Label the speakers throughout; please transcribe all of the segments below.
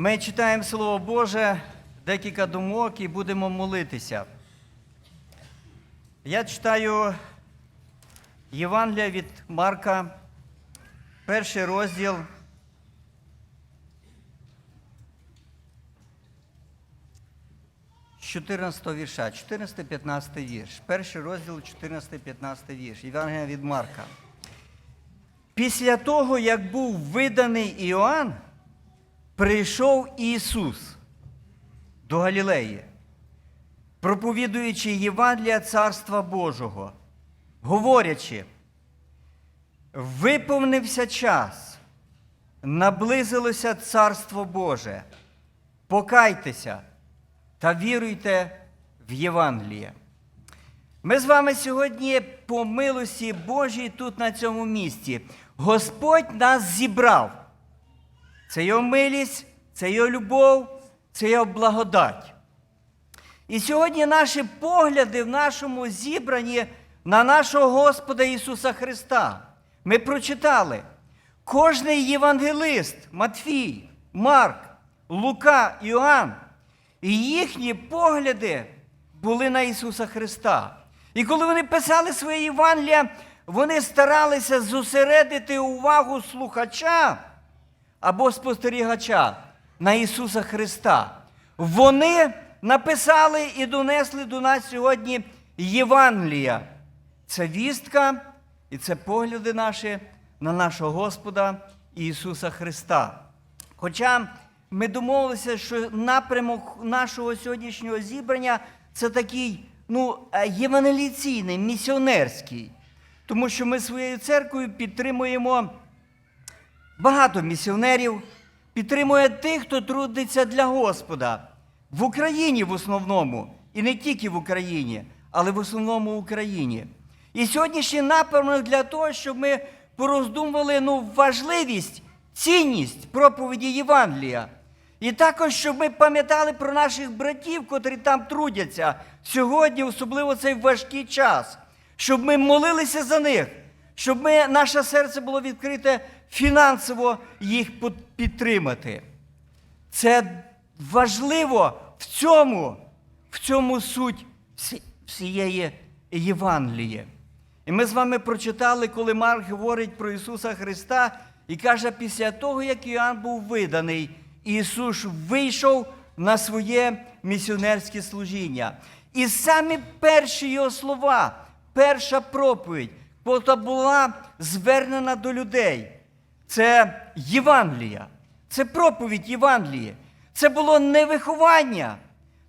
Speaker 1: Ми читаємо Слово Боже, декілька думок і будемо молитися. Я читаю Євангелія від Марка, перший розділ. з 14 вірша, 14-15 вірш. Перший розділ, 14-15 вірш. Євангелія від Марка. Після того, як був виданий Іоанн, прийшов Ісус до Галілеї, проповідуючи Євангелія Царства Божого, говорячи, виповнився час, наблизилося Царство Боже, покайтеся та віруйте в Євангеліє. Ми з вами сьогодні по милості Божій тут на цьому місці. Господь нас зібрав. Це його милість, це його любов, це його благодать. І сьогодні наші погляди в нашому зібранні на нашого Господа Ісуса Христа. Ми прочитали. Кожний євангелист Матфій, Марк, Лука, Іоанн, і їхні погляди були на Ісуса Христа. І коли вони писали своє Євангелія, вони старалися зосередити увагу слухача або спостерігача на Ісуса Христа. Вони написали і донесли до нас сьогодні Євангелія. Це вістка і це погляди наші на нашого Господа Ісуса Христа. Хоча ми домовилися, що напрямок нашого сьогоднішнього зібрання це такий ну, е, євангеліційний, місіонерський. Тому що ми своєю церквою підтримуємо багато місіонерів, підтримує тих, хто трудиться для Господа в Україні в основному, і не тільки в Україні, але в основному в Україні. І сьогоднішній напрямок для того, щоб ми пороздумували ну, важливість, цінність проповіді Євангелія. І також, щоб ми пам'ятали про наших братів, котрі там трудяться сьогодні, особливо цей важкий час, щоб ми молилися за них, щоб ми, наше серце було відкрите фінансово їх підтримати. Це важливо в цьому, в цьому суть всієї Євангелії. І ми з вами прочитали, коли Марк говорить про Ісуса Христа і каже, після того, як Іоанн був виданий, Ісус вийшов на своє місіонерське служіння. І самі перші його слова, перша проповідь, яка була звернена до людей, це Євангелія, це проповідь Євангелії. Це було не виховання,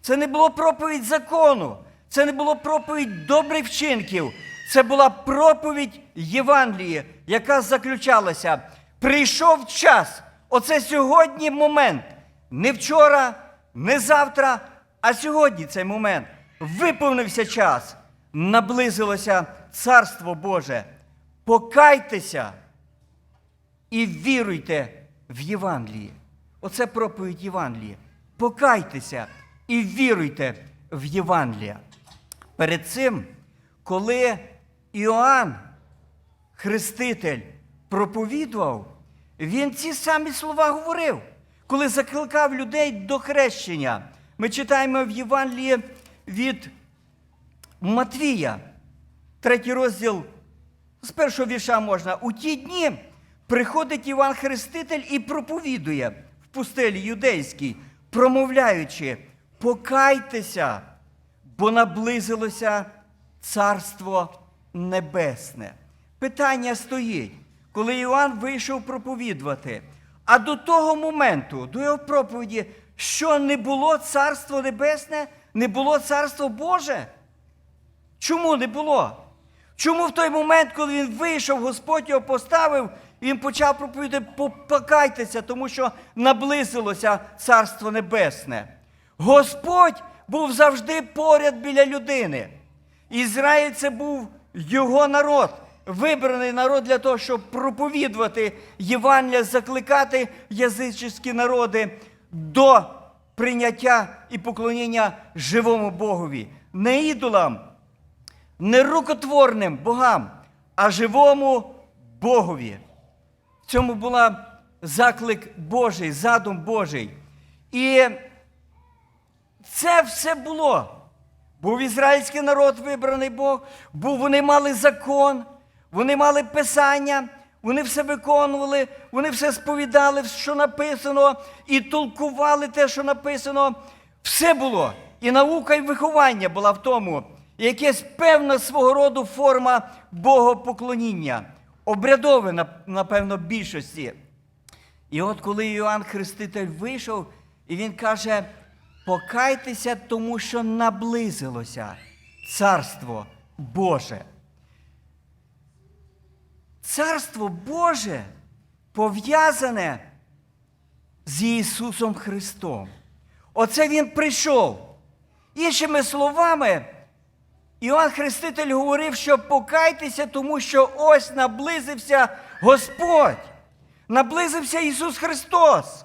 Speaker 1: це не було проповідь закону, це не було проповідь добрих вчинків. Це була проповідь Євангелії, яка заключалася. Прийшов час. Оце сьогодні момент. Не вчора, не завтра, а сьогодні цей момент. Виповнився час. Наблизилося Царство Боже. Покайтеся і віруйте в Євангеліє. Оце проповідь Євангелія. Покайтеся і віруйте в Євангелія. Перед цим, коли Іоанн, Хреститель, проповідував, він ці самі слова говорив, коли закликав людей до хрещення. Ми читаємо в Євангелії від Матвія, третій розділ з першого вірша можна. У ті дні приходить Іван Хреститель і проповідує в пустелі юдейській, промовляючи: покайтеся, бо наблизилося Царство Небесне. Питання стоїть, коли Іоанн вийшов проповідувати. А до того моменту, до його проповіді, що не було Царство Небесне, не було Царство Боже? Чому не було? Чому в той момент, коли він вийшов, Господь його поставив, він почав проповідати, покайтеся, тому що наблизилося Царство Небесне. Господь був завжди поряд біля людини. Ізраїль це був його народ, вибраний народ для того, щоб проповідувати Євангелія, закликати язичні народи до прийняття і поклоніння живому Богові, не ідолам, не рукотворним богам, а живому Богові. Цьому була заклик Божий, задум Божий. І це все було. Був ізраїльський народ вибраний Бог, був, вони мали закон, вони мали писання, вони все виконували, вони все сповідали, що написано, і толкували те, що написано. Все було. І наука, і виховання була в тому, якась певна свого роду форма богопоклоніння, обрядове, напевно, більшості. І от коли Іоанн Хреститель вийшов, і він каже: покайтеся, тому що наблизилося Царство Боже. Царство Боже пов'язане з Ісусом Христом. Оце Він прийшов. Іншими словами, Іоанн Хреститель говорив, що покайтеся, тому що ось наблизився Господь. Наблизився Ісус Христос.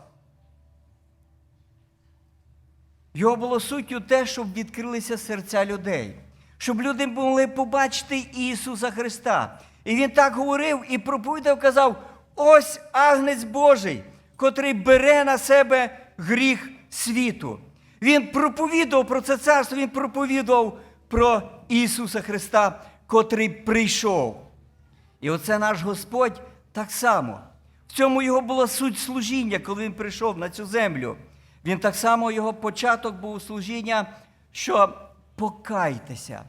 Speaker 1: Його було суттю те, щоб відкрилися серця людей, щоб люди могли побачити Ісуса Христа. І Він так говорив і проповідав, казав: ось агнець Божий, котрий бере на себе гріх світу. Він проповідував про це царство, він проповідував про Ісуса Христа, котрий прийшов. І оце наш Господь так само. В цьому його була суть служіння, коли він прийшов на цю землю. Він так само його початок був служіння, що покайтеся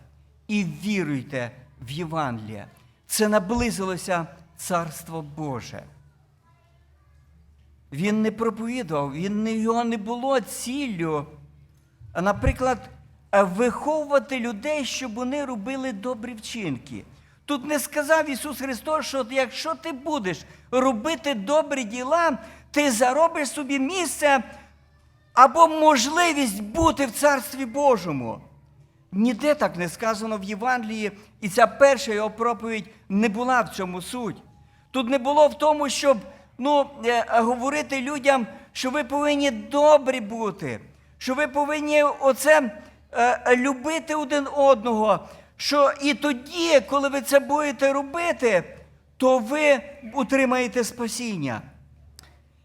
Speaker 1: і віруйте в Євангеліє. Це наблизилося Царство Боже. Він не проповідував, він його не було ціллю, а, наприклад, виховувати людей, щоб вони робили добрі вчинки. Тут не сказав Ісус Христос, що якщо ти будеш робити добрі діла, ти заробиш собі місце або можливість бути в Царстві Божому. Ніде так не сказано в Євангелії, і ця перша його проповідь не була в цьому суть. Тут не було в тому, щоб ну, е, говорити людям, що ви повинні добрі бути, що ви повинні оце е, любити один одного. Що і тоді, коли ви це будете робити, то ви отримаєте спасіння.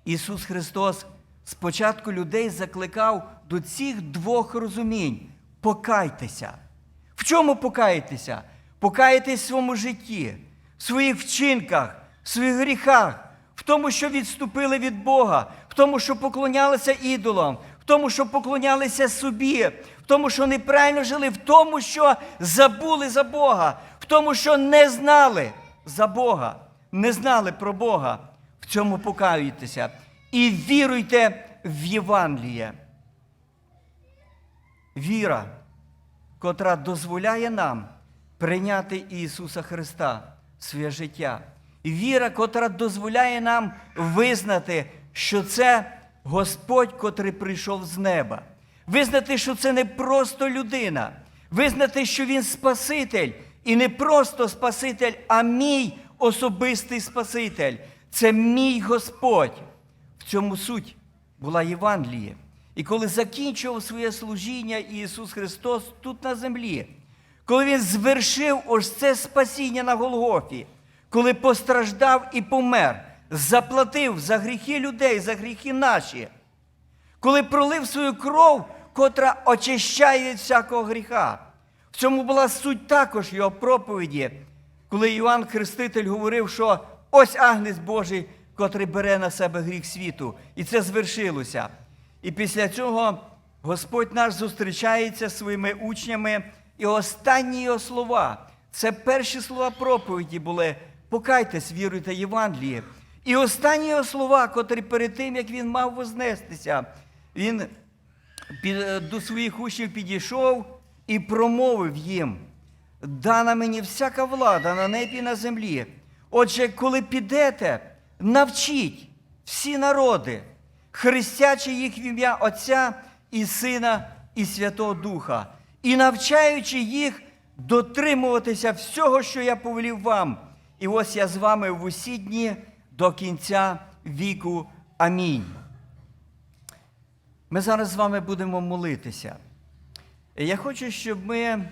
Speaker 1: Ісус Христос спочатку людей закликав до цих двох розумінь: покайтеся. В чому покаєтеся? Покаєтесь в своєму житті, в своїх вчинках, в своїх гріхах, в тому, що відступили від Бога, в тому, що поклонялися ідолам, в тому, що поклонялися собі, тому, що неправильно жили, в тому, що забули за Бога, в тому, що не знали за Бога, не знали про Бога. В цьому покаюйтеся і віруйте в Євангеліє. Віра, котра дозволяє нам прийняти Ісуса Христа своє життя. Віра, котра дозволяє нам визнати, що це Господь, котрий прийшов з неба. Визнати, що це не просто людина. Визнати, що Він Спаситель. І не просто Спаситель, а мій особистий Спаситель. Це мій Господь. В цьому суть була Євангеліє. І коли закінчував своє служіння Ісус Христос тут на землі, коли Він звершив ось це спасіння на Голгофі, коли постраждав і помер, заплатив за гріхи людей, за гріхи наші, коли пролив свою кров, котра очищає від всякого гріха. В цьому була суть також його проповіді, коли Іоанн Хреститель говорив, що ось агнець Божий, котрий бере на себе гріх світу. І це звершилося. І після цього Господь наш зустрічається зі своїми учнями, і останні його слова це перші слова проповіді були: покайтесь, віруйте Євангеліє. І останні його слова, котрі перед тим, як він мав вознестися, він до своїх учнів підійшов і промовив їм: дана мені всяка влада на небі і на землі. Отже, коли підете, навчіть всі народи, хрестячи їх в ім'я Отця і Сина і Святого Духа, і навчаючи їх дотримуватися всього, що я повелів вам. І ось я з вами в усі дні до кінця віку. Амінь. Ми зараз з вами будемо молитися. Я хочу, щоб ми е,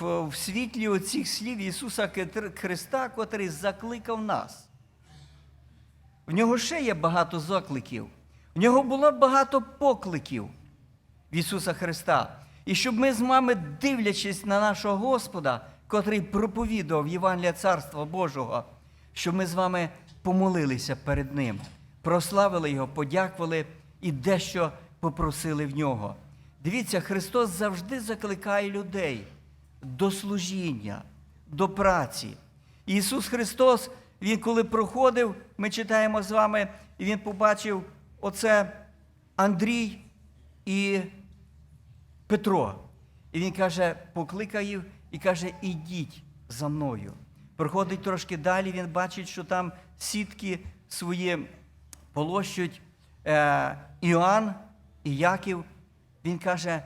Speaker 1: в, світлі оцих слів Ісуса Христа, котрий закликав нас. В нього ще є багато закликів. В нього було багато покликів в Ісуса Христа. І щоб ми з вами, дивлячись на нашого Господа, котрий проповідував Євангелія Царства Божого, щоб ми з вами помолилися перед Ним, прославили Його, подякували і дещо попросили в нього. Дивіться, Христос завжди закликає людей до служіння, до праці. Ісус Христос, Він коли проходив, ми читаємо з вами, і Він побачив оце Андрій і Петро. І він каже, покликав їх і каже, ідіть за мною. Проходить трошки далі, він бачить, що там сітки свої полощуть е, Іоанн і Яків. Він каже,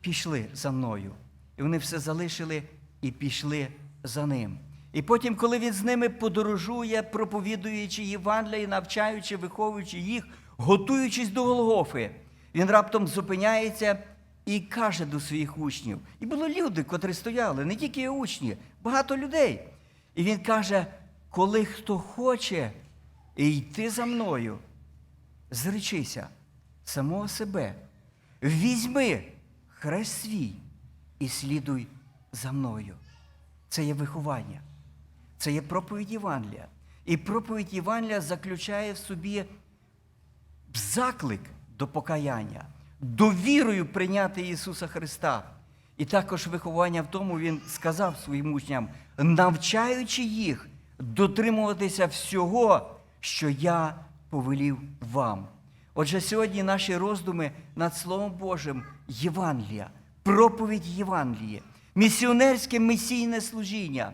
Speaker 1: пішли за мною. І вони все залишили і пішли за ним. І потім, коли він з ними подорожує, проповідуючи Євангелія, навчаючи, виховуючи їх, готуючись до Голгофи, він раптом зупиняється і каже до своїх учнів. І були люди, котрі стояли, не тільки учні, багато людей. І він каже: коли хто хоче йти за мною, зречися самого себе, візьми хрест свій і слідуй за мною. Це є виховання, це є проповідь Євангелія. І проповідь Євангелія заключає в собі заклик до покаяння, довірою прийняти Ісуса Христа. І також виховання в тому Він сказав своїм учням, навчаючи їх дотримуватися всього, що я повелів вам. Отже, сьогодні наші роздуми над Словом Божим Євангелія, проповідь Євангелія, місіонерське місійне служіння.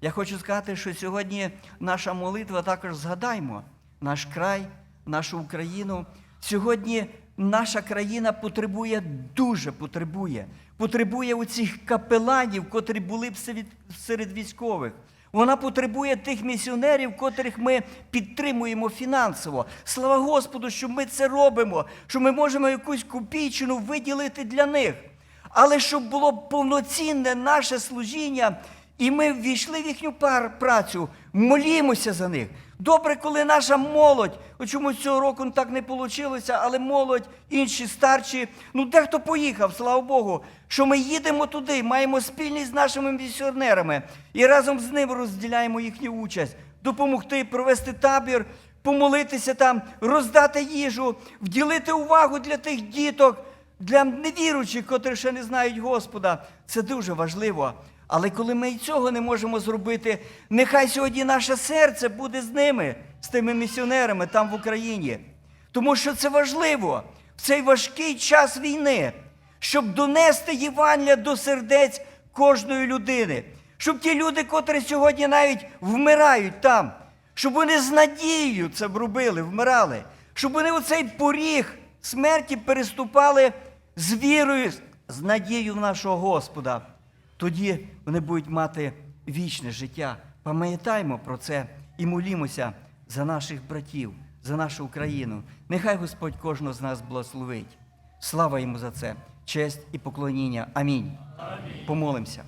Speaker 1: Я хочу сказати, що сьогодні наша молитва також згадаймо наш край, нашу Україну. Сьогодні наша країна потребує, дуже потребує, потребує у цих капеланів, котрі були б серед, військових. Вона потребує тих місіонерів, котрих ми підтримуємо фінансово. Слава Господу, що ми це робимо, що ми можемо якусь копійчину виділити для них. Але щоб було повноцінне наше служіння, і ми ввійшли в їхню працю, молімося за них. Добре, коли наша молодь, чомусь цього року так не вийшло, але молодь, інші старші, ну дехто поїхав, слава Богу, що ми їдемо туди, маємо спільність з нашими місіонерами і разом з ними розділяємо їхню участь, допомогти провести табір, помолитися там, роздати їжу, вділити увагу для тих діток, для невіруючих, котрі ще не знають Господа. Це дуже важливо. Але коли ми і цього не можемо зробити, нехай сьогодні наше серце буде з ними, з тими місіонерами там в Україні. Тому що це важливо в цей важкий час війни, щоб донести Євангелія до сердець кожної людини, щоб ті люди, котрі сьогодні навіть вмирають там, щоб вони з надією це робили, вмирали, щоб вони оцей поріг смерті переступали з вірою, з надією в нашого Господа. Тоді вони будуть мати вічне життя. Пам'ятаймо про це і молімося за наших братів, за нашу Україну. Нехай Господь кожного з нас благословить. Слава йому за це, честь і поклоніння. Амінь. Амінь. Помолимося.